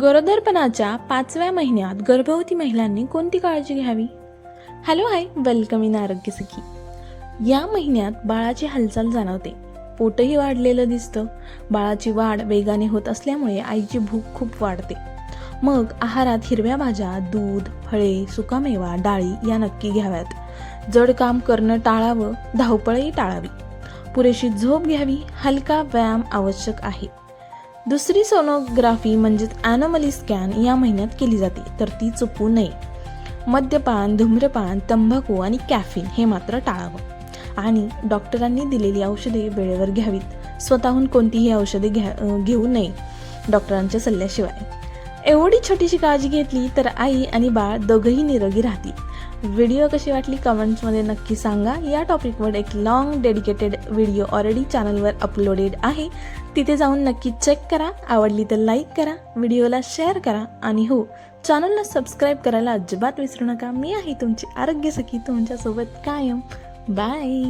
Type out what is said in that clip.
गरोदरपणाच्या पाचव्या महिन्यात गर्भवती महिलांनी कोणती काळजी घ्यावी? हॅलो हाय वेलकम इन आरोग्य सखी या महिन्यात बाळाची हालचाल जाणवते. पोटही वाढलेलं दिसतं. बाळाची वाढ वेगाने होत असल्यामुळे आईची भूक खूप वाढते. मग आहारात हिरव्या भाज्या दूध फळे सुकामेवा डाळी या नक्की घ्याव्यात. जड काम करणं टाळावं धावपळही टाळावी. पुरेशी झोप घ्यावी. हलका व्यायाम आवश्यक आहे. दुसरी सोनोग्राफी म्हणजेच ॲनोमली स्कॅन या महिन्यात केली जाते तर ती चुकू नये. मद्यपान धूम्रपान तंबाखू आणि कॅफिन हे मात्र टाळावं. आणि डॉक्टरांनी दिलेली औषधे वेळेवर घ्यावीत. स्वतःहून कोणतीही औषधे घ्या घेऊ नये. डॉक्टरांच्या सल्ल्याशिवाय. एवढी छोटीशी काळजी घेतली तर आई आणि बाळ दोघंही निरोगी राहतील. व्हिडिओ कशी वाटली कमेंट्समध्ये नक्की सांगा. या टॉपिकवर एक लॉंग डेडिकेटेड व्हिडिओ ऑलरेडी चॅनलवर अपलोडेड आहे. तिथे जाऊन नक्की चेक करा. आवडली तर लाईक करा. व्हिडिओला शेअर करा. आणि हो चॅनलला सबस्क्राईब करायला अजिबात विसरू नका. मी आहे तुमची आरोग्य सखी तुमच्यासोबत कायम. बाय